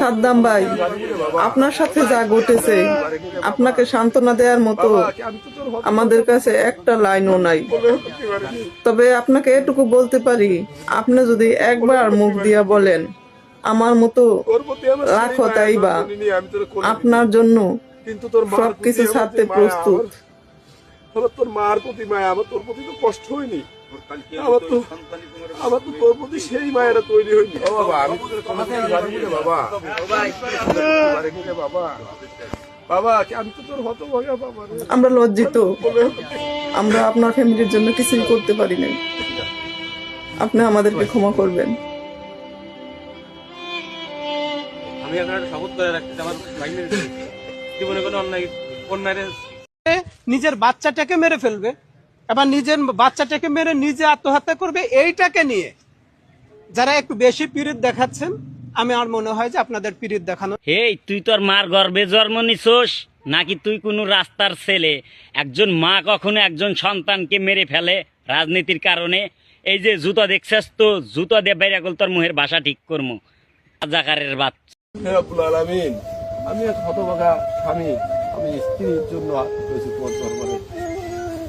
সাদ্দাম ভাই, আপনার সাথে যা ঘটেছে, আপনাকে সান্ত্বনা দেওয়ার মতো আমাদের কাছে একটা লাইনও নাই তবে আপনাকে এটুকু বলতে পারি, আপনি যদি একবার মুখ দিয়া বলেন, আমার মতো রাখো তাই বা আপনার জন্য সবকিছু ছাড়তে প্রস্তুত। তোর মার প্রতি মায়া আমার তোর প্রতি তো কষ্ট হয়নি আমার তো আমার তো তোর প্রতি সেই মায়াটা তৈরি হয়নি। বাবা আমি তো তোর কথা বলতে পারি না, বাবা। বাবা বাবা আমি তো তোর হতভাগা বাবা আমরা লজ্জিত। আমরা আপনার ফ্যামিলির জন্য কিছুই করতে পারি নাই। আপনি আমাদেরকে ক্ষমা করবেন। আমি আপনার শপথ করে রাখতেছি আমার ভাগ্নের জীবনে কোনো অন্যায় অন্যায় নিজের বাচ্চাটাকে মেরে ফেলবে। এবার নিজের বাচ্চাটাকে মেরে নিজে আত্মহত্যা করবে এইটাকে নিয়ে যারা একটু বেশি পীড়িত দেখাচ্ছেন আমি আর মনে হয় যে আপনাদের পীড়িত দেখানো হেই তুই তোর মার গর্ভে জন্ম নিছোস? নাকি তুই কোনো রাস্তার ছেলে? একজন মা কখনো একজন সন্তানকে মেরে ফেলে রাজনীতির কারণে? এই যে জুতো দেখছিস তো জুতো দিয়ে বাইরে গেল তোর মুহের ভাষা ঠিক করব রাজাকারের বাচ্চা। হে আব্বুল আলামিন আমি এক হতভাগা স্বামী। আমি স্ত্রীর জন্য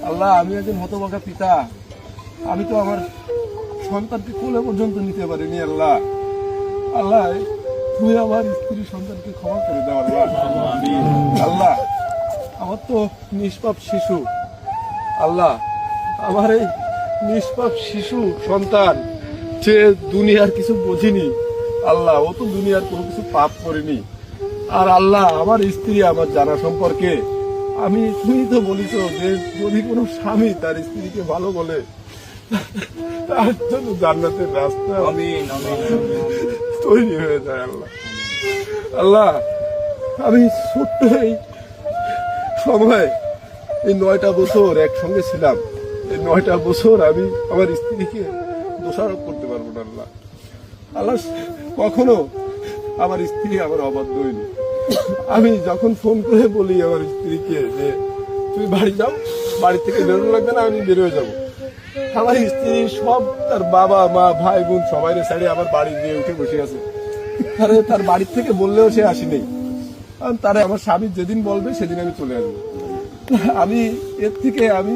আল্লাহ, আমি একজন হতভাগা পিতা। আমি তো আমার সন্তানকে কোলে পর্যন্ত নিতে পারিনি, আল্লাহ। আল্লাহ, তুমি আমার স্ত্রী সন্তানকে ক্ষমা করে দাও, আল্লাহ। আল্লাহ, আমার তো নিষ্পাপ শিশু। আল্লাহ, আমার এই নিষ্পাপ শিশু সন্তান যে দুনিয়ার কিছু বোঝেনি। আল্লাহ, ও তো দুনিয়ার কোনো কিছু পাপ করেনি। আর আল্লাহ, আমার স্ত্রী আমার জানা সম্পর্কে আমি তুমি তো বলিস যে যদি কোনো স্বামী তার স্ত্রীকে ভালো বলে তার জন্য জান্নাতের রাস্তা তৈরি হয়ে যায় আল্লাহ। আল্লাহ আমি ছোট্ট এই সময় এই নয়টা বছর একসঙ্গে ছিলাম। এই নয়টা বছর আমি আমার স্ত্রীকে দোষারোপ করতে পারব না আল্লাহ। আল্লাহ কখনো আমার স্ত্রী আমার অবাধ্য হয়নি। আমি যখন ফোন করে বলি আমার স্ত্রীকে যে, তুমি বাড়ি যাও, বাড়ি থেকে বেরোনো লাগবে না, আমি বেরোয় যাব। আমার স্ত্রী সব তার বাবা, মা, ভাই, বোন সবাই সাইডে আমার বাড়ি দিয়ে উঠে বসে আছে। আরে তার বাড়ি থেকে বললেও সে আসেনি কারণ তারা আমার স্বামী যেদিন বলবে, সেদিন আমি চলে আসব। আমি এর থেকে আমি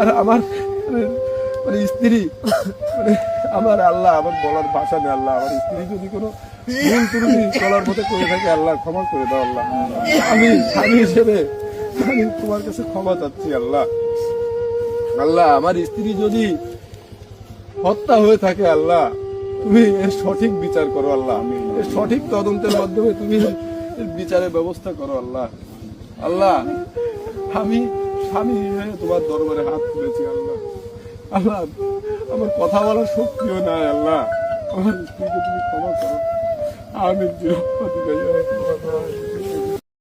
আর আমার মানে স্ত্রী মানে আমার আল্লাহ, আমার বলার ভাষা নেই আল্লাহ, আমার স্ত্রী যদি কোনো ভুল ত্রুটি চলার মতো করে থাকে, আল্লাহ ক্ষমা করে দাও আল্লাহ। আমি স্বামী হিসেবে আমি তোমার কাছে ক্ষমা চাচ্ছি আল্লাহ। আল্লাহ, আমার স্ত্রী যদি হত্যা হয়ে থাকে আল্লাহ, তুমি এর সঠিক বিচার করো আল্লাহ। এর সঠিক তদন্তের মাধ্যমে তুমি বিচারের ব্যবস্থা করো আল্লাহ। আল্লাহ, আমি স্বামী তোমার দরবারে হাত তুলেছি আল্লাহ। আল্লাহ আমার কথা বলার শক্তিও নাই আল্লাহ। আমার স্ত্রীকে তুমি ক্ষমা করো। আমি জিরো